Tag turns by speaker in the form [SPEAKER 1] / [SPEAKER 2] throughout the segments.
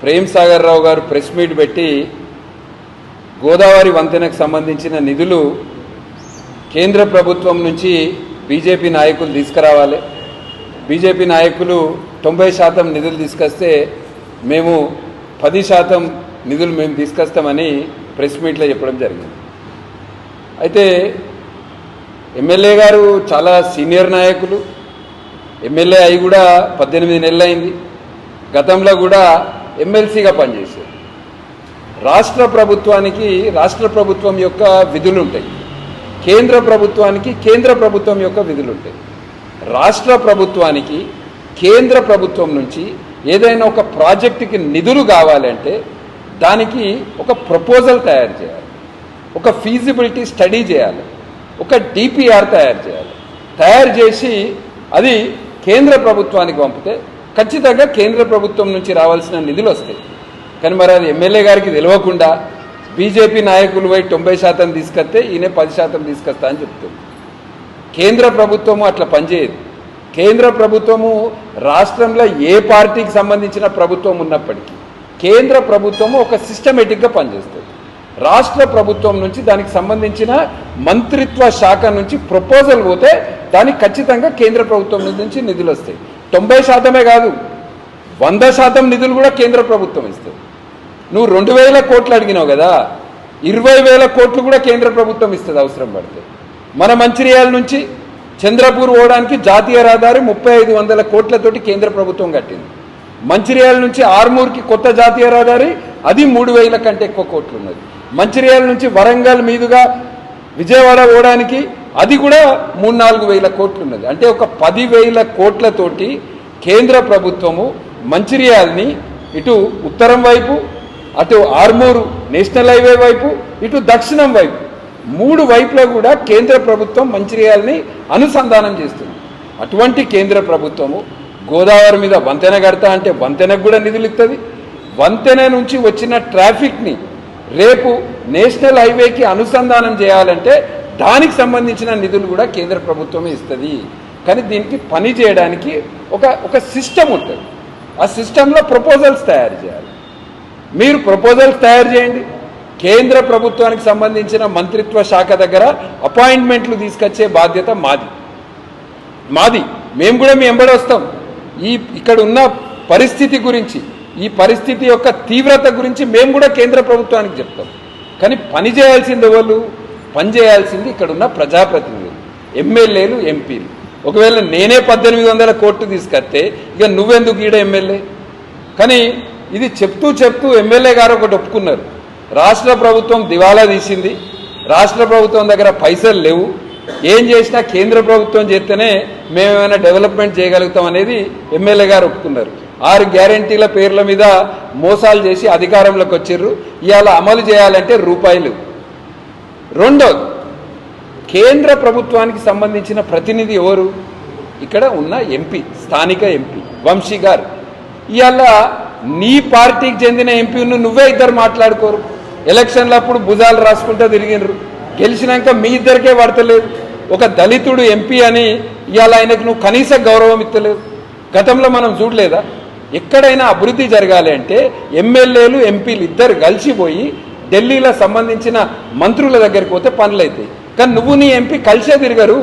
[SPEAKER 1] ప్రేమ్ సాగర్ రావు గారు press meet పెట్టి గోదావరి వంతెనకు సంబంధించిన నిధులు కేంద్ర ప్రభుత్వం నుంచి బీజేపీ నాయకులు తీసుకురావాలి. బీజేపీ నాయకులు తొంభై శాతం నిధులు తీసుకొస్తే మేము పది శాతం నిధులు మేము తీసుకొస్తామని ప్రెస్ మీట్లో చెప్పడం జరిగింది. అయితే ఎమ్మెల్యే గారు చాలా సీనియర్ నాయకులు. ఎమ్మెల్యే అయి కూడా పద్దెనిమిది నెలలు అయింది గతంలో కూడా ఎమ్మెల్సీగా పనిచేశారు. రాష్ట్ర ప్రభుత్వానికి రాష్ట్ర ప్రభుత్వం యొక్క విధులు ఉంటాయి కేంద్ర ప్రభుత్వానికి కేంద్ర ప్రభుత్వం యొక్క విధులు ఉంటాయి రాష్ట్ర ప్రభుత్వానికి కేంద్ర ప్రభుత్వం నుంచి ఏదైనా ఒక ప్రాజెక్టుకి నిధులు కావాలంటే దానికి ఒక ప్రపోజల్ తయారు చేయాలి. ఒక ఫీజిబిలిటీ స్టడీ చేయాలి. ఒక డిపిఆర్ తయారు చేయాలి. తయారు చేసి అది కేంద్ర ప్రభుత్వానికి పంపితే ఖచ్చితంగా కేంద్ర ప్రభుత్వం నుంచి రావాల్సిన నిధులు వస్తాయి. కానీ మరి అది ఎమ్మెల్యే గారికి తెలియకుండా బీజేపీ నాయకులు పోయి తొంభై శాతం తీసుకొస్తే ఈయన పది శాతం తీసుకొస్తా అని చెప్తుంది. కేంద్ర ప్రభుత్వము అట్లా పనిచేయదు. కేంద్ర ప్రభుత్వము రాష్ట్రంలో ఏ పార్టీకి సంబంధించిన ప్రభుత్వం ఉన్నప్పటికీ కేంద్ర ప్రభుత్వము ఒక సిస్టమేటిక్గా పనిచేస్తుంది. రాష్ట్ర ప్రభుత్వం నుంచి దానికి సంబంధించిన మంత్రిత్వ శాఖ నుంచి ప్రపోజల్ పోతే దానికి ఖచ్చితంగా కేంద్ర ప్రభుత్వం నుంచి నిధులు వస్తాయి. తొంభై శాతమే కాదు వంద శాతం నిధులు కూడా కేంద్ర ప్రభుత్వం ఇస్తుంది. నువ్వు రెండు వేల కోట్లు అడిగినావు కదా ఇరవై వేల కోట్లు కూడా కేంద్ర ప్రభుత్వం ఇస్తుంది అవసరం పడితే. మన మంచిర్యాల నుంచి చంద్రపూర్ పోవడానికి జాతీయ రహదారి ముప్పై ఐదు వందల కోట్లతోటి కేంద్ర ప్రభుత్వం కట్టింది. మంచిర్యాల నుంచి ఆర్మూర్కి కొత్త జాతీయ రహదారి అది మూడు వేల కంటే ఎక్కువ కోట్లు ఉన్నది. మంచిర్యాల నుంచి వరంగల్ మీదుగా విజయవాడ పోవడానికి అది కూడా మూడు నాలుగు వేల కోట్లు ఉన్నది అంటే ఒక పది వేల కోట్లతోటి కేంద్ర ప్రభుత్వము మంచిర్యాలని ఇటు ఉత్తరం వైపు అటు ఆర్మూరు నేషనల్ హైవే వైపు ఇటు దక్షిణం వైపు మూడు వైపులో కూడా కేంద్ర ప్రభుత్వం మంచిర్యాలని అనుసంధానం చేస్తుంది. అటువంటి కేంద్ర ప్రభుత్వము గోదావరి మీద వంతెన కడతా అంటే వంతెనకు కూడా నిధులు ఇస్తుంది వంతెన నుంచి వచ్చిన ట్రాఫిక్ని రేపు నేషనల్ హైవేకి అనుసంధానం చేయాలంటే దానికి సంబంధించిన నిధులు కూడా కేంద్ర ప్రభుత్వమే ఇస్తుంది. కానీ దీనికి పని చేయడానికి ఒక ఒక సిస్టమ్ ఉంటుంది. ఆ సిస్టంలో ప్రపోజల్స్ తయారు చేయాలి. మీరు ప్రపోజల్స్ తయారు చేయండి. కేంద్ర ప్రభుత్వానికి సంబంధించిన మంత్రిత్వ శాఖ దగ్గర అపాయింట్మెంట్లు తీసుకొచ్చే బాధ్యత మాది. మాది. మేము కూడా మీ ఎంబడి వస్తాం. ఈ ఇక్కడ ఉన్న పరిస్థితి గురించి ఈ పరిస్థితి యొక్క తీవ్రత గురించి మేము కూడా కేంద్ర ప్రభుత్వానికి చెప్తాం. కానీ పని చేయాల్సింది ఎవరు? పని చేయాల్సింది ఇక్కడ ఉన్న ప్రజాప్రతినిధులు ఎమ్మెల్యేలు ఎంపీలు. ఒకవేళ నేనే పద్దెనిమిది వందల కోట్లు తీసుకొస్తే ఇక నువ్వెందుకు ఈడ ఎమ్మెల్యే? కానీ ఇది చెప్తూ చెప్తూ ఎమ్మెల్యే గారు ఒకటి ఒప్పుకున్నారు. రాష్ట్ర ప్రభుత్వం దివాలా తీసింది. రాష్ట్ర ప్రభుత్వం దగ్గర పైసలు లేవు. ఏం చేసినా కేంద్ర ప్రభుత్వం చేస్తేనే మేమేమైనా డెవలప్మెంట్ చేయగలుగుతాం అనేది ఎమ్మెల్యే గారు ఒప్పుకున్నారు. ఆరు గ్యారంటీల పేర్ల మీద మోసాలు చేసి అధికారంలోకి వచ్చిర్రు. ఇవాళ అమలు చేయాలంటే రూపాయలు. రెండోది కేంద్ర ప్రభుత్వానికి సంబంధించిన ప్రతినిధి ఎవరు? ఇక్కడ ఉన్న ఎంపీ స్థానిక ఎంపీ వంశీ గారు. ఇవాళ నీ పార్టీకి చెందిన ఎంపీను నువ్వే ఇద్దరు మాట్లాడుకోరు. ఎలక్షన్లప్పుడు భుజాలు రాసుకుంటూ తిరిగినరు. గెలిచినాక మీ ఇద్దరికే పడతలేదు ఒక దళితుడు ఎంపీ అని ఇవాళ ఆయనకు నువ్వు కనీస గౌరవం ఇస్తలేదు గతంలో మనం చూడలేదా? ఎక్కడైనా అభివృద్ధి జరగాలి అంటే ఎమ్మెల్యేలు ఎంపీలు ఇద్దరు కలిసిపోయి ఢిల్లీలో సంబంధించిన మంత్రుల దగ్గరికి పోతే పనులైతాయి. కానీ నువ్వు నీ ఎంపీ కలిసే తిరగరు.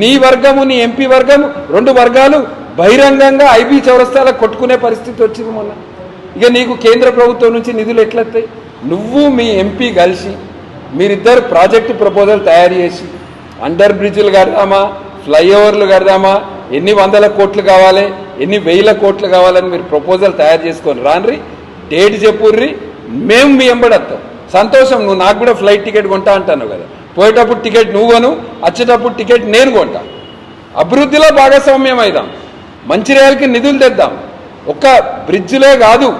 [SPEAKER 1] నీ వర్గము నీ ఎంపీ వర్గము రెండు వర్గాలు బహిరంగంగా ఐబీ చౌరస్తాలో కొట్టుకునే పరిస్థితి వచ్చింది మొన్న. ఇక నీకు కేంద్ర ప్రభుత్వం నుంచి నిధులు ఎట్లొస్తాయి నువ్వు మీ ఎంపీ కలిసి మీరిద్దరు ప్రాజెక్టు ప్రపోజల్ తయారు చేసి అండర్ బ్రిడ్జ్లు కడదామా ఫ్లైఓవర్లు కడదామా ఎన్ని వందల కోట్లు కావాలి ఎన్ని వేల కోట్లు కావాలని మీరు ప్రపోజల్ తయారు చేసుకొని రాన్రి డేట్ చెప్పుర్రి మేము మీ ఎంబడత్తాం సంతోషం నువ్వు నాకు కూడా ఫ్లైట్ టికెట్ కొంటా అంటాను కదా. పోయేటప్పుడు టికెట్ నువ్వు కొను వచ్చేటప్పుడు టికెట్ నేను కొంటా. అభివృద్ధిలో భాగస్వామ్యం అయిదాం. మంచిర్యాలకి నిధులు తెద్దాం. ఒక్క బ్రిడ్జ్లే కాదు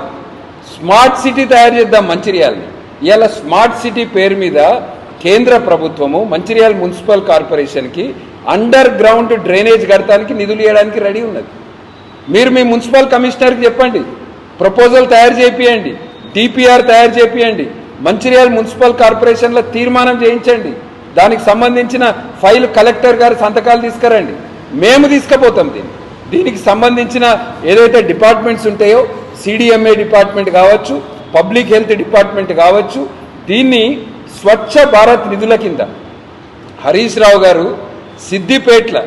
[SPEAKER 1] స్మార్ట్ సిటీ తయారు చేద్దాం మంచిర్యాలని. ఇవాళ స్మార్ట్ సిటీ పేరు మీద కేంద్ర ప్రభుత్వము మంచిర్యాల మున్సిపల్ కార్పొరేషన్కి అండర్ గ్రౌండ్ డ్రైనేజ్ కడతానికి నిధులు ఇవ్వడానికి రెడీ ఉన్నది. మీరు మీ మున్సిపల్ కమిషనర్కి చెప్పండి. ప్రపోజల్ తయారు చేపియండి. డిపిఆర్ తయారు చేపియండి. మంచిర్యాల మున్సిపల్ కార్పొరేషన్లో తీర్మానం చేయించండి. దానికి సంబంధించిన ఫైల్ కలెక్టర్ గారి సంతకాలు తీసుకురండి. మేము తీసుకుపోతాం దీన్ని. దీనికి సంబంధించిన ఏదైతే డిపార్ట్మెంట్స్ ఉంటాయో సిడిఎంఏ డిపార్ట్మెంట్ కావచ్చు పబ్లిక్ హెల్త్ డిపార్ట్మెంట్ కావచ్చు దీన్ని స్వచ్ఛ భారత్ నిధుల కింద. హరీష్ రావు గారు సిద్దిపేట్ల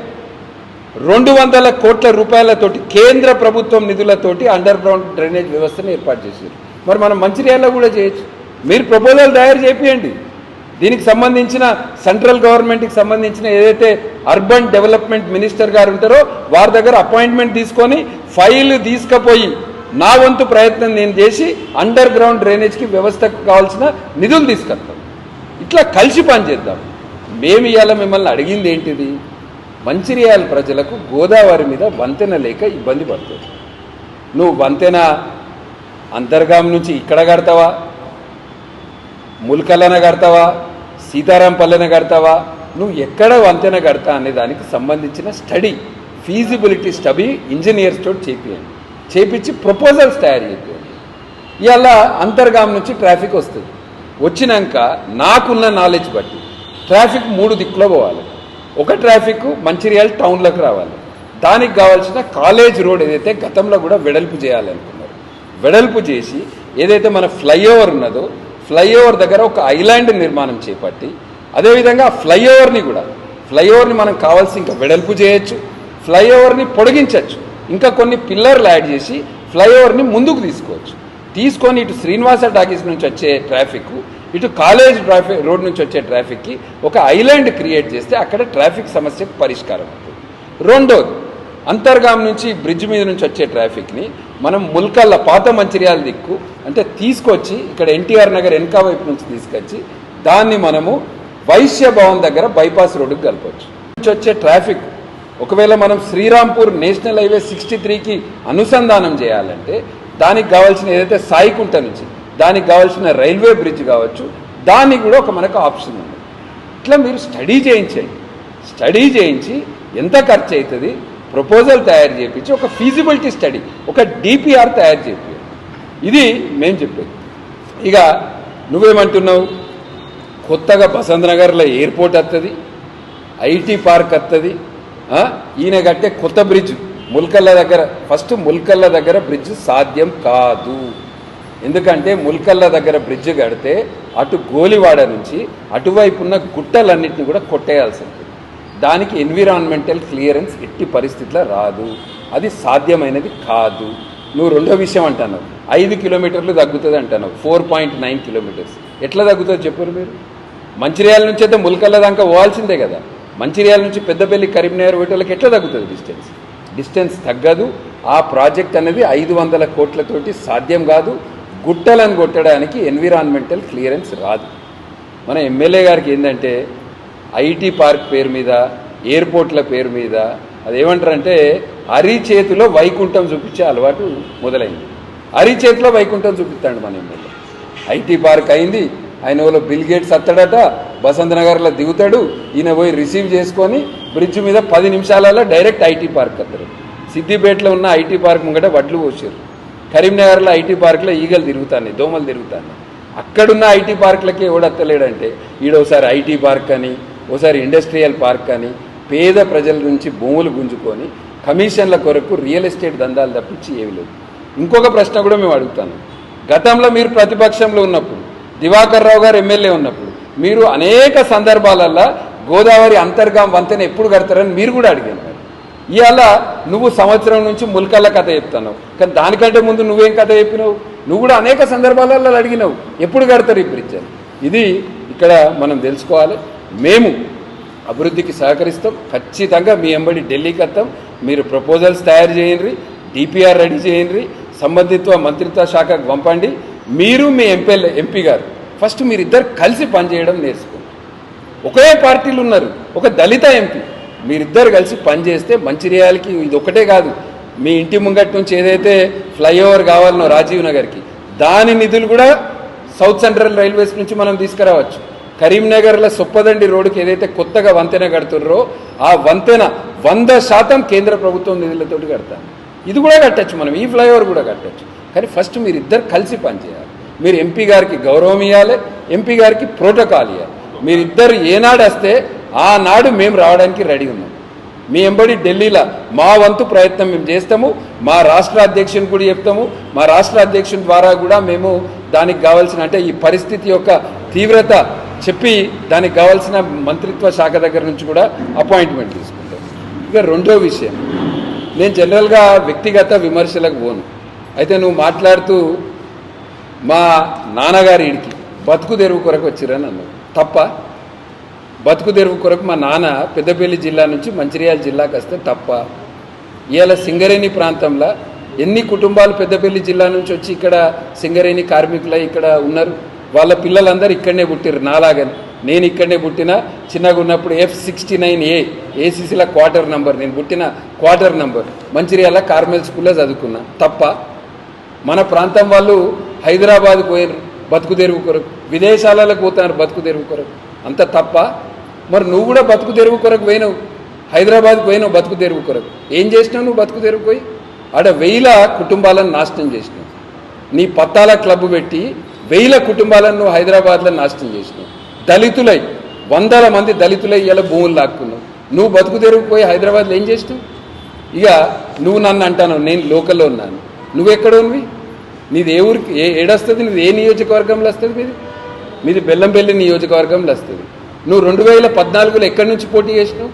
[SPEAKER 1] రెండు వందల కోట్ల రూపాయలతోటి కేంద్ర ప్రభుత్వం నిధులతోటి అండర్ గ్రౌండ్ డ్రైనేజ్ వ్యవస్థను ఏర్పాటు చేశారు. మరి మనం మంచిర్యాలలో కూడా చేయొచ్చు. మీరు ప్రపోజల్ తయారు చేపియండి. దీనికి సంబంధించిన సెంట్రల్ గవర్నమెంట్కి సంబంధించిన ఏదైతే అర్బన్ డెవలప్మెంట్ మినిస్టర్ గారు ఉంటారో వారి దగ్గర అపాయింట్మెంట్ తీసుకొని ఫైల్ తీసుకుపోయి నా వంతు ప్రయత్నం నేను చేసి అండర్ గ్రౌండ్ డ్రైనేజ్కి వ్యవస్థకు కావాల్సిన నిధులు తీసుకొస్తాం. ఇట్లా కలిసి పనిచేద్దాం. మేము ఇవాళ మిమ్మల్ని అడిగింది ఏంటిది? మంచిర్యాల ప్రజలకు గోదావరి మీద వంతెన లేక ఇబ్బంది పడుతుంది. నువ్వు వంతెన అంతర్గాం నుంచి ఇక్కడ కడతావా? ముల్కలన కడతావా? సీతారాం పల్లెన కడతావా? నువ్వు ఎక్కడ వంతెన కడతా అనే దానికి సంబంధించిన స్టడీ ఫీజిబిలిటీ స్టడీ ఇంజనీర్స్ తోటి చేపియండి. చేపించి ప్రపోజల్స్ తయారు చేపియండి. ఇలా అంతర్గాం నుంచి ట్రాఫిక్ వస్తుంది. వచ్చినాక నాకున్న నాలెడ్జ్ బట్టి ట్రాఫిక్ మూడు దిక్కులో పోవాలి. ఒక ట్రాఫిక్ మంచిర్యాల టౌన్లోకి రావాలి. దానికి కావాల్సిన కాలేజ్ రోడ్ ఏదైతే గతంలో కూడా వెడల్పు చేయాలనుకున్నారు వెడల్పు చేసి ఏదైతే మన ఫ్లైఓవర్ ఉన్నదో ఫ్లైఓవర్ దగ్గర ఒక ఐలాండ్ నిర్మాణం చేపట్టి అదేవిధంగా ఫ్లైఓవర్ని కూడా ఫ్లైఓవర్ని మనం కావాల్సి ఇంకా వెడల్పు చేయొచ్చు ఫ్లైఓవర్ని పొడిగించవచ్చు ఇంకా కొన్ని పిల్లర్లు యాడ్ చేసి ఫ్లైఓవర్ని ముందుకు తీసుకోవచ్చు. తీసుకొని ఇటు శ్రీనివాస టాకీస్ నుంచి వచ్చే ట్రాఫిక్ ఇటు కాలేజ్ ట్రాఫిక్ రోడ్ నుంచి వచ్చే ట్రాఫిక్కి ఒక ఐలాండ్ క్రియేట్ చేస్తే అక్కడ ట్రాఫిక్ సమస్యకు పరిష్కారం అవుతుంది. రెండోది అంతర్గాం నుంచి బ్రిడ్జ్ మీద నుంచి వచ్చే ట్రాఫిక్ని మనం ముల్కల్ల పాత మంచిర్యాల దిక్కు అంటే తీసుకొచ్చి ఇక్కడ ఎన్టీఆర్ నగర్ వెనక వైపు నుంచి తీసుకొచ్చి దాన్ని మనము వైశ్య భవన్ దగ్గర బైపాస్ రోడ్డుకు కలపవచ్చు నుంచి వచ్చే ట్రాఫిక్ ఒకవేళ మనం శ్రీరాంపూర్ నేషనల్ హైవే సిక్స్టీ త్రీకి అనుసంధానం చేయాలంటే దానికి కావాల్సిన ఏదైతే సాయికుంట నుంచి దానికి కావాల్సిన రైల్వే బ్రిడ్జ్ కావచ్చు దానికి కూడా ఒక మనకు ఆప్షన్ ఉంది. ఇట్లా మీరు స్టడీ చేయించండి స్టడీ చేయించి ఎంత ఖర్చు అవుతుంది ప్రపోజల్ తయారు చేయించి ఒక ఫీజిబిలిటీ స్టడీ ఒక డిపిఆర్ తయారు చేపి ఇది మేము చెప్పేది. ఇక నువ్వేమంటున్నావు? కొత్తగా బసంత్ నగర్లో ఎయిర్పోర్ట్ వస్తుంది ఐటీ పార్క్ వస్తుంది ఈయన కట్టే కొత్త బ్రిడ్జ్ ముల్కల్ల దగ్గర ఫస్ట్ ముల్కల్ల దగ్గర బ్రిడ్జ్ సాధ్యం కాదు. ఎందుకంటే ముల్కల్ల దగ్గర బ్రిడ్జ్ కడితే అటు గోలివాడ నుంచి అటువైపు ఉన్న గుట్టలన్నింటినీ కూడా కొట్టేయాల్సి ఉంటుంది. దానికి ఎన్విరాన్మెంటల్ క్లియరెన్స్ ఎట్టి పరిస్థితిలో రాదు. అది సాధ్యమైనది కాదు. నువ్వు రెండో విషయం అంటున్నావు. ఐదు కిలోమీటర్లు తగ్గుతుంది అంటున్నావు. Four point nine kilometres. ఎట్లా తగ్గుతుంది చెప్పారు మీరు? మంచిర్యాల నుంచి అయితే ములకల్ల దాకా పోవాల్సిందే కదా. మంచిర్యాల నుంచి పెద్దపల్లి కరీంనగర్ వీటికి ఎట్లా తగ్గుతుంది డిస్టెన్స్ డిస్టెన్స్ తగ్గదు. ఆ ప్రాజెక్ట్ అనేది ఐదు వందల కోట్లతోటి సాధ్యం కాదు. గుట్టలను కొట్టడానికి ఎన్విరాన్మెంటల్ క్లియరెన్స్ రాదు. మన ఎమ్మెల్యే గారికి ఏంటంటే ఐటీ పార్క్ పేరు మీద ఎయిర్పోర్ట్ల పేరు మీద అదేమంటారంటే అరి చేతిలో వైకుంఠం చూపించే అలవాటు మొదలైంది. అరి చేతిలో వైకుంఠం చూపిస్తాడు మన ఎమ్మెల్యే ఐటీ పార్క్ అయింది ఆయన వాళ్ళు బిల్ గేట్స్ అత్తాడట బసంత్ నగర్లో దిగుతాడు ఈయన పోయి రిసీవ్ చేసుకొని బ్రిడ్జ్ మీద పది నిమిషాలలో డైరెక్ట్ ఐటీ పార్క్ అత్తారు సిద్దిపేటలో ఉన్న ఐటీ పార్క్ ముంగట వడ్లు పోసారు కరీంనగర్లో ఐటీ పార్క్లో ఈగలు తిరుగుతాయి దోమలు తిరుగుతాయి అక్కడున్న ఐటీ పార్క్లకి ఎవడత్తలేడంటే ఈడోసారి ఐటీ పార్క్ అని ఓసారి ఇండస్ట్రియల్ పార్క్ అని పేద ప్రజల నుంచి భూములు గుంజుకొని కమిషన్ల కొరకు రియల్ ఎస్టేట్ దందాలు తప్పించి ఏమి లేదు. ఇంకొక ప్రశ్న కూడా మేము అడుగుతాను. గతంలో మీరు ప్రతిపక్షంలో ఉన్నప్పుడు దివాకర్ రావు గారు ఎమ్మెల్యే ఉన్నప్పుడు మీరు అనేక సందర్భాలల్లో గోదావరి అంతర్గాం వంతెన ఎప్పుడు కడతారని మీరు కూడా అడిగాను ఇవాళ నువ్వు సంవత్సరం నుంచి ముల్కల్ల కథ చెప్తున్నావు. కానీ దానికంటే ముందు నువ్వేం కథ చెప్పినావు? నువ్వు కూడా అనేక సందర్భాలలో అడిగినావు. ఎప్పుడు కడతారు ఈ బ్రిడ్జ్ ఇది ఇక్కడ మనం తెలుసుకోవాలి. మేము అభివృద్ధికి సహకరిస్తాం. ఖచ్చితంగా మీ ఎంబడి ఢిల్లీకి వస్తాం. మీరు ప్రపోజల్స్ తయారు చేయండి. డిపిఆర్ రెడీ చేయండి. సంబంధిత మంత్రిత్వ శాఖకు పంపండి. మీరు మీ ఎంపీ ఎంపీ గారు. ఫస్ట్ మీరిద్దరు కలిసి పనిచేయడం నేర్చుకోండి. ఒకే పార్టీలు ఉన్నారు. ఒక దళిత ఎంపీ. మీరిద్దరు కలిసి పనిచేస్తే మంచిర్యాలకి ఇది ఒకటే కాదు. మీ ఇంటి ముంగట్ నుంచి ఏదైతే ఫ్లైఓవర్ కావాలనో రాజీవ్ నగర్కి దాని నిధులు కూడా సౌత్ సెంట్రల్ రైల్వేస్ నుంచి మనం తీసుకురావచ్చు. కరీంనగర్లో సొప్పదండి రోడ్డుకి ఏదైతే కొత్తగా వంతెన కడుతున్నారో ఆ వంతెన వంద శాతం కేంద్ర ప్రభుత్వం నిధులతో కడతాను ఇది కూడా కట్టచ్చు మనం ఈ ఫ్లైఓవర్ కూడా కట్టచ్చు. కానీ ఫస్ట్ మీరు ఇద్దరు కలిసి పనిచేయాలి. మీరు ఎంపీ గారికి గౌరవం ఇవ్వాలి ఎంపీ గారికి ప్రోటోకాల్ ఇవ్వాలి మీరిద్దరు ఏనాడు వస్తే ఆనాడు మేము రావడానికి రెడీ ఉన్నాం. మీ ఎంబడి ఢిల్లీలో మా వంతు ప్రయత్నం మేము చేస్తాము మా రాష్ట్ర అధ్యక్షుని కూడా చెప్తాము మా రాష్ట్ర అధ్యక్షుని ద్వారా కూడా మేము దానికి కావాల్సిన అంటే ఈ పరిస్థితి యొక్క తీవ్రత చెప్పి దానికి కావాల్సిన మంత్రిత్వ శాఖ దగ్గర నుంచి కూడా అపాయింట్మెంట్ తీసుకుంటాం. ఇక రెండో విషయం నేను జనరల్గా వ్యక్తిగత విమర్శలకు పోను. అయితే నువ్వు మాట్లాడుతూ మా నాన్నగారి ఇంటికి బతుకు తెరువు కొరకు వచ్చిరని అన్నావు. తప్ప బతుకు తెరువు కొరకు మా నాన్న పెద్దపల్లి జిల్లా నుంచి మంచిర్యాల జిల్లాకు వస్తే తప్ప ఇవాళ సింగరేణి ప్రాంతంలో ఎన్ని కుటుంబాలు పెద్దపల్లి జిల్లా నుంచి వచ్చి ఇక్కడ సింగరేణి కార్మికులు ఇక్కడ ఉన్నారు? వాళ్ళ పిల్లలందరూ ఇక్కడనే పుట్టిరు నాలాగని. నేను ఇక్కడనే పుట్టిన చిన్నగా ఉన్నప్పుడు ఎఫ్ సిక్స్టీ నైన్ ఏ ఏసీసీల క్వార్టర్ నంబర్ నేను పుట్టిన క్వార్టర్ నంబర్ మంచిర్యాల కార్మెల్ స్కూల్లో చదువుకున్నా. తప్ప మన ప్రాంతం వాళ్ళు హైదరాబాద్ పోయారు బతుకు తెరువు కొరకు. విదేశాలకు పోతున్నారు బతుకు తెరువు కొరకు. అంత తప్ప మరి నువ్వు కూడా బతుకు తెరువు కొరకు పోయినావు. హైదరాబాద్కి పోయినావు బతుకు తెరువు కొరకు. ఏం చేసినావు నువ్వు బతుకు తెరువు పోయి? ఆడ వెయ్యిల కుటుంబాలను నాశనం చేసినావు. నీ పత్తాల క్లబ్ పెట్టి వేల కుటుంబాలను నువ్వు హైదరాబాద్లో నాశనం చేసినావు. దళితులై వందల మంది దళితులై ఇలా భూములు లాక్కున్నావు. నువ్వు బతుకు తెరుగుపోయి హైదరాబాద్లో ఏం చేసినావు? ఇక నువ్వు నన్ను అంటాను నేను లోకల్లో ఉన్నాను. నువ్వెక్కడ ఉన్నవి? నీది ఏ ఊరికి ఏ ఏడొస్తుంది? నీది ఏ నియోజకవర్గంలో వస్తుంది మీది? మీది బెల్లంపల్లి నియోజకవర్గంలో వస్తుంది. నువ్వు రెండు వేల పద్నాలుగులో ఎక్కడి నుంచి పోటీ చేసినావు?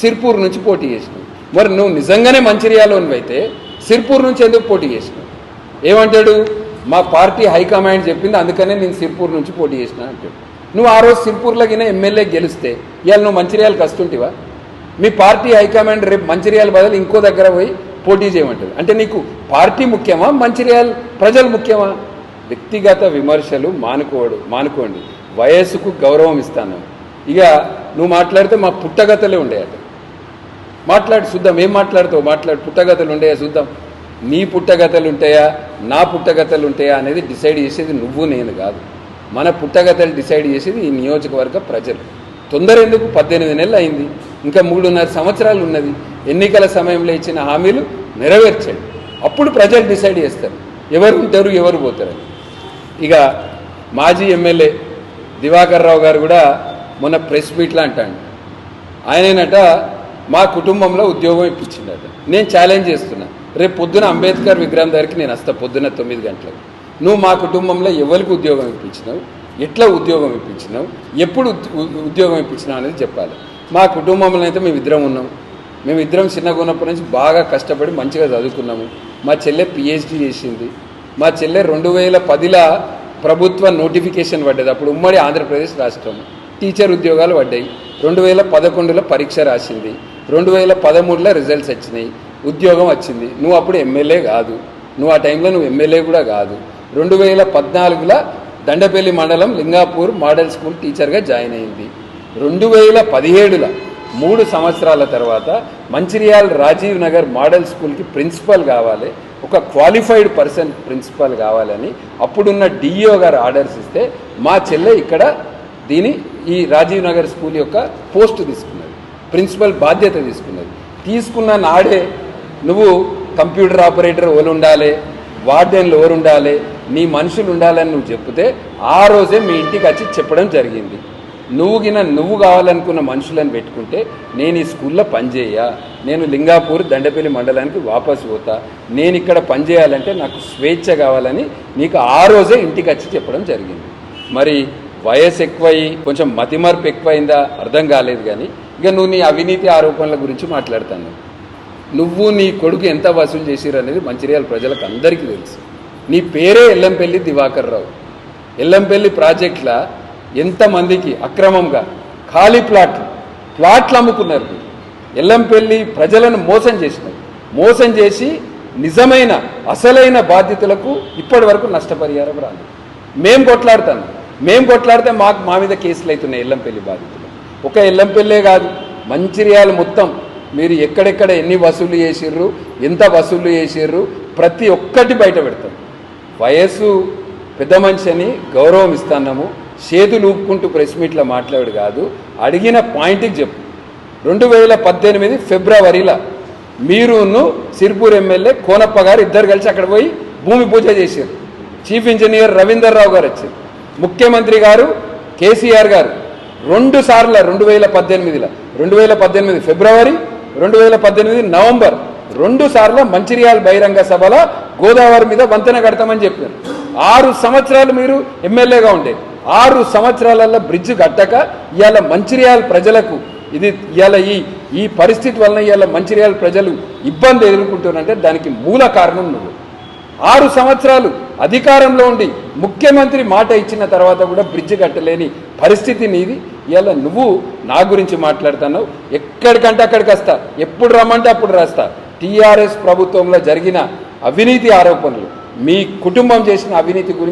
[SPEAKER 1] సిర్పూర్ నుంచి పోటీ చేసినావు. మరి నువ్వు నిజంగానే మంచిర్యాలోనివి అయితే సిర్పూర్ నుంచి ఎందుకు పోటీ చేసినావు? ఏమంటాడు? మా పార్టీ హైకమాండ్ చెప్పింది అందుకనే నేను సిర్పూర్ నుంచి పోటీ చేసిన అంటాడు నువ్వు ఆ రోజు సిర్పూర్లో గిన ఎమ్మెల్యే గెలిస్తే ఇవాళ నువ్వు మంచిర్యాలకు వస్తుంటివా మీ పార్టీ హైకమాండ్ రేపు మంచిర్యాల బదులు ఇంకో దగ్గర పోయి పోటీ చేయమంటుంది. అంటే నీకు పార్టీ ముఖ్యమా మంచిర్యాల ప్రజలు ముఖ్యమా? వ్యక్తిగత విమర్శలు మానుకోడు మానుకోండి. వయస్సుకు గౌరవం ఇస్తాను. ఇక నువ్వు మాట్లాడితే మా పుట్టగతలే ఉండేయట. మాట్లాడు చూద్దాం ఏం మాట్లాడుతావు? మాట్లాడు పుట్టగతలు ఉండేయా చూద్దాం నీ పుట్టగతలు ఉంటాయా? నా పుట్టగతలు ఉంటాయా అనేది డిసైడ్ చేసేది నువ్వు నేను కాదు. మన పుట్టగతలు డిసైడ్ చేసేది ఈ నియోజకవర్గ ప్రజలు. తొందర ఎందుకు? పద్దెనిమిది నెలలు అయింది. ఇంకా మూడున్నర సంవత్సరాలు ఉన్నది. ఎన్నికల సమయంలో ఇచ్చిన హామీలు నెరవేర్చండి. అప్పుడు ప్రజలు డిసైడ్ చేస్తారు. ఎవరు ఉంటారు ఎవరు పోతారని ఇక మాజీ ఎమ్మెల్యే దివాకర్ రావు గారు కూడా మొన్న ప్రెస్ మీట్లో అంటాడు. ఆయననట మా కుటుంబంలో ఉద్యోగం ఇప్పించిండట. నేను ఛాలెంజ్ చేస్తున్నాను రేపు పొద్దున అంబేద్కర్ విగ్రహం దగ్గరికి నేను వస్తా పొద్దున తొమ్మిది గంటలకు. నువ్వు మా కుటుంబంలో ఎవరికి ఉద్యోగం ఇప్పించినావు? ఎట్లా ఉద్యోగం ఇప్పించినావు? ఎప్పుడు ఉ- ఉద్యోగం ఇప్పించినావు అనేది చెప్పాలి. మా కుటుంబంలో అయితే మేము ఇద్దరం ఉన్నాం. మేము ఇద్దరం చిన్నగా ఉన్నప్పటి నుంచి బాగా కష్టపడి మంచిగా చదువుకున్నాము. మా చెల్లె పిహెచ్డి చేసింది. మా చెల్లె రెండు వేల పదిలో ప్రభుత్వ నోటిఫికేషన్ పడ్డది. అప్పుడు ఉమ్మడి ఆంధ్రప్రదేశ్ రాష్ట్రం. టీచర్ ఉద్యోగాలు పడ్డాయి. రెండు వేల పదకొండులో పరీక్ష రాసింది. రెండు వేల పదమూడులో రిజల్ట్స్ వచ్చినాయి. ఉద్యోగం వచ్చింది. నువ్వు అప్పుడు ఎమ్మెల్యే కాదు. నువ్వు ఆ టైంలో నువ్వు ఎమ్మెల్యే కూడా కాదు. రెండు వేల పద్నాలుగులో దండపల్లి మండలం లింగాపూర్ మోడల్ స్కూల్ టీచర్గా జాయిన్ అయింది. రెండు వేల పదిహేడులో మూడు సంవత్సరాల తర్వాత మంచిర్యాల రాజీవ్ నగర్ మోడల్ స్కూల్కి ప్రిన్సిపల్ కావాలి. ఒక క్వాలిఫైడ్ పర్సన్ ప్రిన్సిపల్ కావాలని అప్పుడున్న డిఈఓ గారు ఆర్డర్స్ ఇస్తే మా చెల్లె ఇక్కడ దీని ఈ రాజీవ్ నగర్ స్కూల్ యొక్క పోస్ట్ తీసుకున్నది. ప్రిన్సిపల్ బాధ్యత తీసుకున్నది. తీసుకున్న నాడే నువ్వు కంప్యూటర్ ఆపరేటర్ ఎవరు ఉండాలి వార్డెన్లు ఎవరు ఉండాలి నీ మనుషులు ఉండాలని నువ్వు చెప్తే ఆ రోజే మీ ఇంటికి వచ్చి చెప్పడం జరిగింది. నువ్వు గిన నువ్వు కావాలనుకున్న మనుషులను పెట్టుకుంటే నేను ఈ స్కూల్లో పనిచేయ నేను లింగాపూర్ దండపల్లి మండలానికి వాపసు పోతా నేను ఇక్కడ పనిచేయాలంటే నాకు స్వేచ్ఛ కావాలని నీకు ఆ రోజే ఇంటికి వచ్చి చెప్పడం జరిగింది. మరి వయసు ఎక్కువయి కొంచెం మతిమరుపు ఎక్కువైందా? అర్థం కాలేదు కానీ ఇక నువ్వు నీ అవినీతి ఆరోపణల గురించి మాట్లాడతాను నువ్వు నీ కొడుకు ఎంత వసూలు చేసిరు అనేది మంచిర్యాల ప్రజలకు అందరికీ తెలుసు. నీ పేరే ఎల్లంపల్లి దివాకర్ రావు. ఎల్లంపల్లి ప్రాజెక్టుల ఎంతమందికి అక్రమంగా ఖాళీ ప్లాట్లు ప్లాట్లు అమ్ముకున్నారు. మీరు ఎల్లంపల్లి ప్రజలను మోసం చేసినారు. మోసం చేసి నిజమైన అసలైన బాధ్యతలకు ఇప్పటి వరకు నష్టపరిహారం రాదు మేం కొట్లాడతాను మేం కొట్లాడితే మాకు మా మీద కేసులు అవుతున్నాయి ఎల్లంపల్లి బాధితులు. ఒక ఎల్లంపల్లే కాదు మంచిర్యాల మొత్తం మీరు ఎక్కడెక్కడ ఎన్ని వసూలు చేసిర్రు ఎంత వసూలు చేసిర్రు ప్రతి ఒక్కటి బయట పెడతాం వయస్సు పెద్ద మనిషి అని గౌరవం ఇస్తున్నాము చేతులు ఊపుకుంటూ ప్రెస్ మీట్లో మాట్లాడు కాదు అడిగిన పాయింట్కి చెప్పు. రెండు వేల పద్దెనిమిది ఫిబ్రవరిలో మీరును సిర్పూర్ ఎమ్మెల్యే కోనప్ప గారు ఇద్దరు కలిసి అక్కడ పోయి భూమి పూజ చేశారు చీఫ్ ఇంజనీర్ రవీందర్ రావు గారు వచ్చారు. ముఖ్యమంత్రి గారు కేసీఆర్ గారు. రెండు సార్లు రెండు వేల పద్దెనిమిదిలో రెండు వేల పద్దెనిమిది ఫిబ్రవరి రెండు వేల పద్దెనిమిది నవంబర్ రెండు సార్లు మంచిర్యాల బహిరంగ సభలో గోదావరి మీద వంతెన కడతామని చెప్పారు. ఆరు సంవత్సరాలు మీరు ఎమ్మెల్యేగా ఉండే. ఆరు సంవత్సరాలలో బ్రిడ్జ్ కట్టక ఇవాళ మంచిర్యాల ప్రజలకు ఇది ఇవాళ ఈ ఈ పరిస్థితి వలన ఇవాళ మంచిర్యాల ప్రజలు ఇబ్బంది ఎదుర్కొంటున్నారంటే దానికి మూల కారణం నువ్వు. ఆరు సంవత్సరాలు అధికారంలో ఉండి ముఖ్యమంత్రి మాట ఇచ్చిన తర్వాత కూడా బ్రిడ్జ్ కట్టలేని పరిస్థితి నీది. ఇలా నువ్వు నా గురించి మాట్లాడుతున్నావు. ఎక్కడికంటే అక్కడికి వస్తా. ఎప్పుడు రమ్మంటే అప్పుడు రాస్తా. టీఆర్ఎస్ ప్రభుత్వంలో జరిగిన అవినీతి ఆరోపణలు మీ కుటుంబం చేసిన అవినీతి గురించి